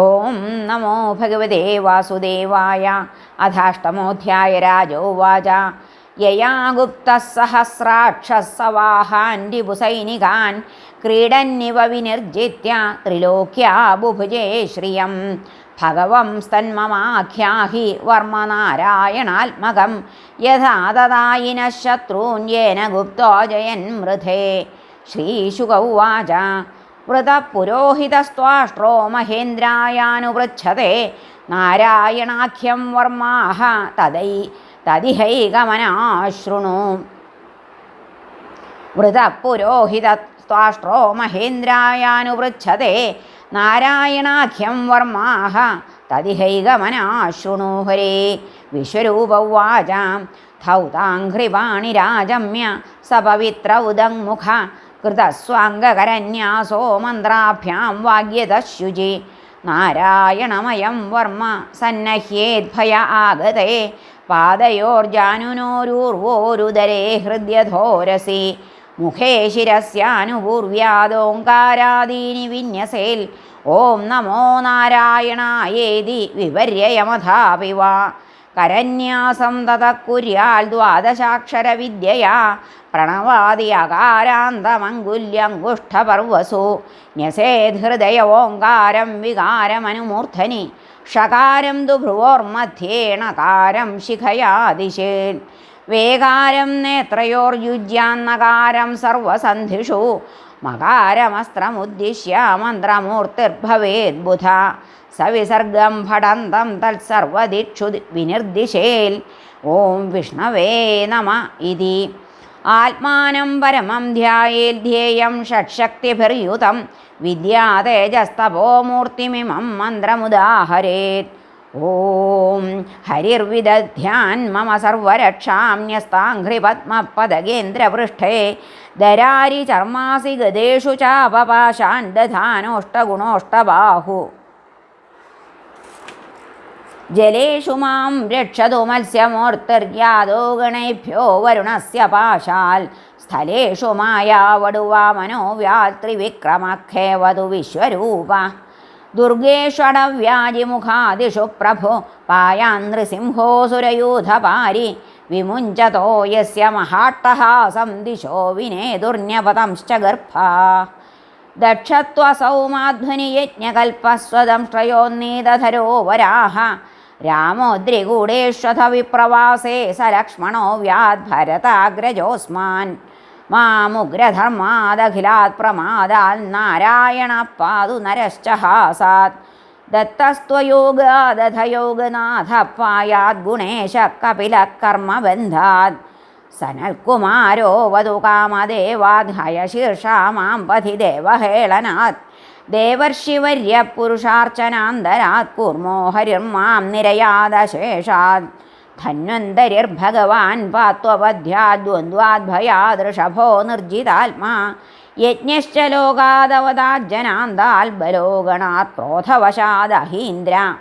ഓം നമോ ഭഗവതേ വാസുദേവായ അഥാഷ്ടമോധ്യായ രാജോവാച യയാ ഗുപ്തസഹസ്രാക്ഷസവാഹാൻഡിപുസൈനികാൻ ക്രീഡന്നിവ വിനിർജിത്യ ത്രിലോക്യാ ബുഭുജേ ശ്രിയം. ഭഗവം സ്തന്മമാഖ്യാഹി വർമ്മനാരായണാത്മകം യഥാ തഥായിന ശത്രൂൻ യേന ഗുപ്തോ ജയൻ മൃധേ. ശ്രീശുക ഉവാച. വൃതപുരോഹിതസ്ത്വാഷ്ട്രോ മഹേന്ദ്രായാനുപൃച്ഛത്തെ നാരായണാഖ്യം വർമാഹ തദൈ തദിഹൈകമനാശൃണു വൃതപുരോഹിതസ്ത്വാഷ്ട്രോ മഹേന്ദ്രായാനുപൃച്ഛത്തെ നാരായണാഖ്യം വർമാഹ തദിഹൈകമനാശൃണു ഹരേ. വിശ്വരൂപവാചാം. ഉവാച ധൗതാഘ്രിപാണിരാജമ്യ സപവിത്ര കൃതസ്വാംഗകരന്യാസോ മന്ത്രാഭ്യാം വാഗ്യതശുചി നാരായണമയം വർമ്മ സന്നഹ്യേദ്ഭയ ആഗതേ പാദയോർജാനുനോരൂർവോരുദരേ ഹൃദ്യധോരസി മുഖേ ശിരസ്യാനുപൂർവ്യാദോങ്കാരാദീനി വിന്യസേൽ ഓം നമോ നാരായണായേതി വിപര്യയമഥാപിവ കരന്യാസം തത കുര്യാൽ ദ്വാദശാക്ഷരവിദ്യയാ പ്രണവാദി അകാരാന്തമങ്കുല്യങ്കുഷ്ഠപർവസു ന്യസേധൃദയ ഓങ്കാരം വികാരമനുമൂർധനി. ഷകാരം തു ഭ്രുവോർമധ്യേണകാരം ശിഖയാദിശേൻ വേകാരം നേത്രയോർയുജ്യാന്നകാരം സർവസന്ധിഷു. മകാരമസ്ത്രമുദ്ദിശ്യ മന്ത്രമൂർത്തിർഭവേദ്ബുധ സവിസർഗം ഭടന്തം തത്സർവദിക്ഷു വിനിർദിശേൽ ഓം വിഷ്ണവേ നമ ഇതി. ആത്മാനം പരമം ധ്യായേൽ ധ്യേയം ഷഡ്ശക്തിഭിർയുതം വിദ്യാതേജസ്തപോമൂർത്തിമിമം മന്ത്രമുദാഹരേത്. ഓം ഹരിർവിദധ്യാൻ മമ സർവരക്ഷാം ന്യസ്താഘ്രിപത്മപദകേന്ദ്രപൃഷ്ഠേ ദരാരി ചർമാസി ഗതേഷു ചാപപാശാൻ ദധാനോഷ്ടഗുണോഷ്ടബാഹു. ജലേഷു മാം രക്ഷതു മത്സ്യമൂർത്തിർയാദോ ഗണേഭ്യോ വരുണസ്യ പാശാൽ. സ്ഥലേഷു മായാവടുവാ മനോവ്യാത്രിവിക്രമഖേവതു വിശ്വരൂപ. ദുർഗേഷ്വടവ്യാജിമുഖാദിഷു പ്രഭു പായാൻ നൃസിംഹോസുരയൂഥപാരി വിമുഞ്ചതോ യസ്യ മഹാട്ടഹാസം ദിശോ വിനേതുർന്യപതംശ്ച ഗർഭാ. ദക്ഷത്വസൗ മാധ്വനി യജ്ഞകൽപ്പസ്വദംഷ്ട്രയോന്നീതധരോ വരാഹ രാമോദ്രികൂടേഷ്വഥ വിപ്രവാസേ സ ലക്ഷ്മണോ വ്യാദ്ഭരതാഗ്രജോസ്മാൻ മാമുഗ്രധർമാദഖിലാത് പ്രമാദാൽ നാരായണ പാതു നരശ്ചഹാസാത് ദത്തസ്ത്വയോഗാദധയോഗനാഥ പായാത് ഗുണേശ കപില കർമ്മബന്ധാത് സനൽകുമാരോ വധു കാമദേവാത് ഹയശീർഷാ മാം പഥി ദേവഹേളനാത്. ദേവർഷിവർയ പുരുഷാർച്ചനാന്തരാത് കൂർമോഹരിർമാം നിരയാദശേഷാത് ധന്വന്തരിർഭഗവാൻ പാത്വപദ്ധ്യാദ്വന്ദ്വാദ്ഭയാദൃഷഭോ നിർജിതാത്മാ. യജ്ഞശ്ച ലോകാദവതാജ്ജനാന്താൽ ബലോ ഗണാത് ക്രോധവശാദഹീന്ദ്ര.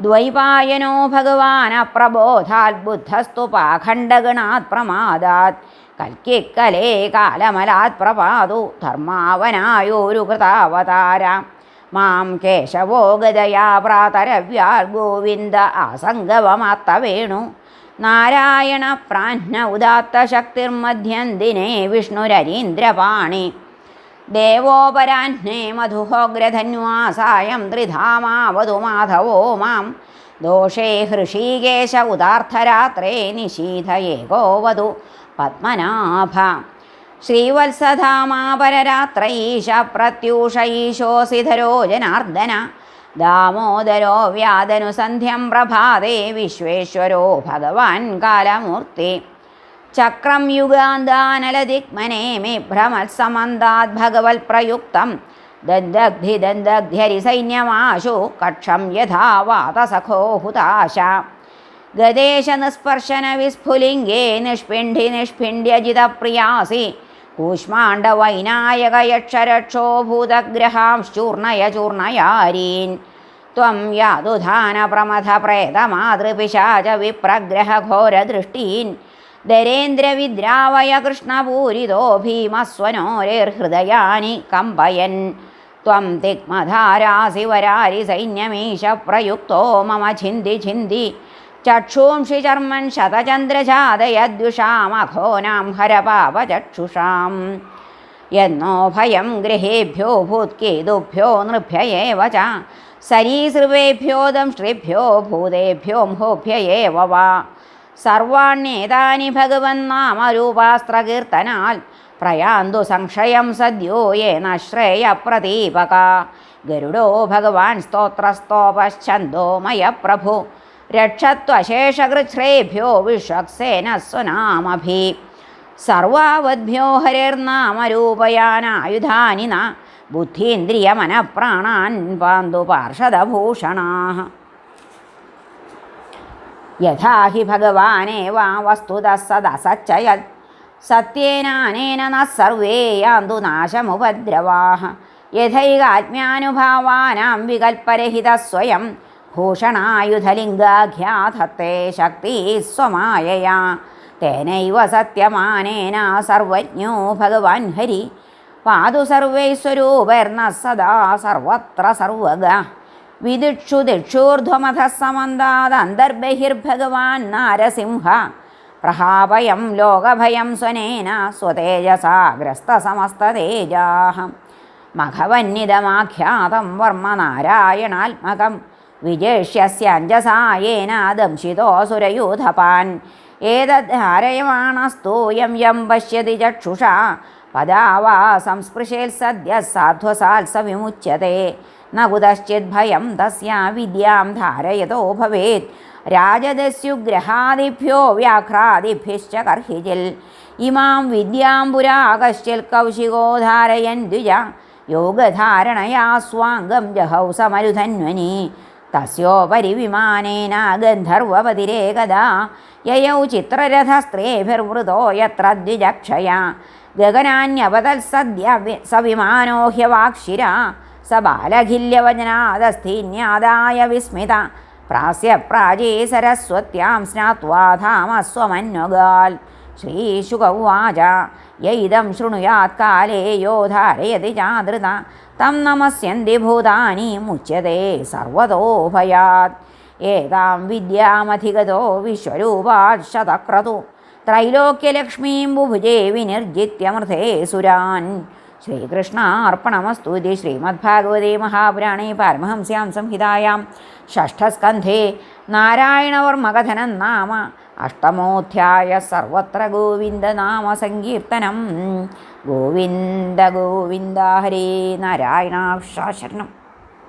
ദ്വൈപായനോ ഭഗവാൻ അപ്രബോധാത് ബുദ്ധസ്തു പാഖണ്ഡഗണാത് പ്രമാദാത്. കൽക്കിക്കലേ കാലമലാത് പ്രപാതു ധർമാവനായൊരു കൃതാവതാര. മാം കേശവോ ഗതയാ പ്രാതരവ്യാൽ ഗോവിന്ദ ആസംഗവമാത്തവേണു നാരായണ പ്രാജ്ഞ ഉദാത്ത ശക്തിർമധ്യന്തിനെ വിഷ്ണുരരീന്ദ്രപാണി ദേവോപരാഹ്നേ മധുഹോഗ്രധന്വാസായം ത്രിധാമാവതു മാധവോ മാം. ദോഷേ ഹൃഷീകേശ ഉദാർത്ഥരാത്രേ നിശീഥയേകോവതു പത്മനാഭ. ശ്രീവത്സധാമാപരരാത്രൈശ പ്രത്യൂഷ ഈശോസിധരോ ജനാർദ്ദന ദാമോദരോ വ്യാദനുസന്ധ്യം പ്രഭാതേ വിശ്വേശ്വരോ ഭഗവാൻ കാലമൂർത്തി. ചക്രം യുഗാന്താനലദിഗ്മനെ മേ ഭ്രമത്സമന്താത് ഭഗവത് പ്രയുക്തം. ദന്തഗ്ധി സൈന്യമാശു കക്ഷം യഥാ വാതസഖോ ഗദേശ നിസ്പർശന വിസ്ഫുലിംഗേ നിഷ്പിണ്ഡി നിഷ്പിണ്ഡ്യജിതപ്രിയാസി കൂഷ്മാണ്ഡ വൈനായക യക്ഷരക്ഷോ ഭൂതഗ്രഹാംശ്ചൂർണയ ചൂർണയാരീൻ. ത്വം യാതുധാന പ്രമഥ പ്രേതമാതൃപിശാച വിപ്രഗ്രഹഘോരദൃഷ്ടീൻ. ദരേന്ദ്രവിദ്രാവയ കൃഷ്ണപൂരിതോ ഭീമസ്വനോരേർഹൃദയാനി കമ്പയൻ. ത്വം തിഗ്മധാരാസി വരാരി സൈന്യമീശ പ്രയുക്തോ മമ ഛിന്തി ഛിന്തി ചക്ഷൂംഷി ചർമ്മൻ ശതചന്ദ്രജാതയദ്വിഷാമഘോനാം ഹരപാപചക്ഷുഷാം. എന്നോ ഭയം ഗൃഹേഭ്യോ ഭൂത്കേതുഭ്യോ നൃഭ്യയേവ ച. സരീസൃവേഭ്യോ ദംഷ്ട്രിഭ്യോ ഭൂതേഭ്യോ മഹോഭ്യയേവ വാ. സർവാണ്യേതാനി ഭഗവന്നാമരൂപാസ്ത്രകീർത്തനാൽ പ്രയാന്തു സംശയം സദ്യോ യേന ശ്രേയപ്രദീപക ഗരുഡോ ഭഗവാൻ സ്തോത്രസ്തോപശ്ചന്ദോ മയ പ്രഭു. രക്ഷത്വശേഷകൃച്ഛ്രേഭ്യോ വിശ്വക്സേന സ്വനാമഭി. സർവാവദ്ഭ്യോ ഹരേർനാമരൂപയാനായുധാനി ന ബുദ്ധീന്ദ്രിയമനപ്രാണാൻ പാന്തു പാർഷദഭൂഷണാ യഥാ ഹി ഭഗവാനേവ വസ്തുത സദസച്ചയത് സത്യേനാനേന ന സർവേ യാന്തു നാശമുപദ്രവാः യഥൈകാത്മ്യാനുഭാവാനാം വികൽപ്പരഹിത സ്വയം ഭൂഷണായുധലിംഗാഖ്യാധത്തെ ശക്തി സ്വമായയാ. തേനൈവ സത്യമാനേന സർവജ്ഞോ ഭഗവാൻ ഹരി. പാതു സർവൈസ്വരൂപർണ സദാ സർവത്ര സർവഗ. വിദിക്ഷു ദിക്ഷൂർധ്വമധ സമന്താദന്തർബഹിർഭഗവാൻ നാരസിംഹ. പ്രഹാഭയം ലോകഭയം സ്വനേന സ്വതേജസാഗ്രസ്തസമസ്തതേജാഹ മഘവന്നിതമാഖ്യാതം വർമ്മ നാരായണാത്മകം വിജേഷ്യസ്യഞ്ജസായേന ദംശിതോസുരയൂഥപാൻ ഏതദ്ധാരയമാണസ്തൂയം യം പശ്യതി ചക്ഷുഷാ. പദാവാ സംസ്പൃശേൽ സദ്യ സാധ്വസാത്സ വിമുച്യത്തെ ന കുതശ്ചിദ്ഭയം തസ്യാ വിദ്യാം ധാരയതോ ഭവേത്. രാജദസ്യുഗ്രഹാദിഭ്യോ വ്യാഘ്രാദിഭ്യശ്ച കർഹിജിൽ. ഇമാം വിദ്യാം പുരാ കശ്ചിൽ കൗശികോ ധാരയൻ ദ്വിജ യോഗധാരണയാ സ്വാംഗം ജഹൗ സമരുധന്വനി. തസ്യോപരി വിമാനേന ഗന്ധർവപതിരേകദാ യയൗ ചിത്രരഥസ്ത്രീഭിർവൃതോ യത്ര ദ്വിജക്ഷയ ഗഗനാന്യപതത്സദ്യ വി- സ വിമാനോ ഹ്യവാക്ഷിര. സ ബാലഖില്യവചനാദസ്ഥീന്യാദായ വിസ്മിത. പ്രാസ്യ പ്രാചീ സരസ്വത്യാം സ്നാത്വാ ധാമസ്വമന്വഗാൽ ശ്രീശുക ഉവാച. യൈദം ശൃണുയാത് കാലേ യോ ധാരയതി ചാദൃത तं नमस्यन्दिभूतानि मुच्यते सर्वतोभयात्। एतां विद्यामधिगतो विश्वरूपात् शतक्रतु। त्रैलोक्यलक्ष्मीं बुभुजे विनिर्जित्यमृते सुरान्। श्रीकृष्णार्पणमस्तु इति श्रीमद्भागवते महापुराणे पारमहंस्यां संहितायां षष्ठस्कन्धे नारायणवर्मकथनं नाम। അഷ്ടമോധ്യായ സർവത്ര ഗോവിന്ദനാമ സങ്കീർത്തനം. ഗോവിന്ദ ഗോവിന്ദ ഹരേ നാരായണ ശരണം.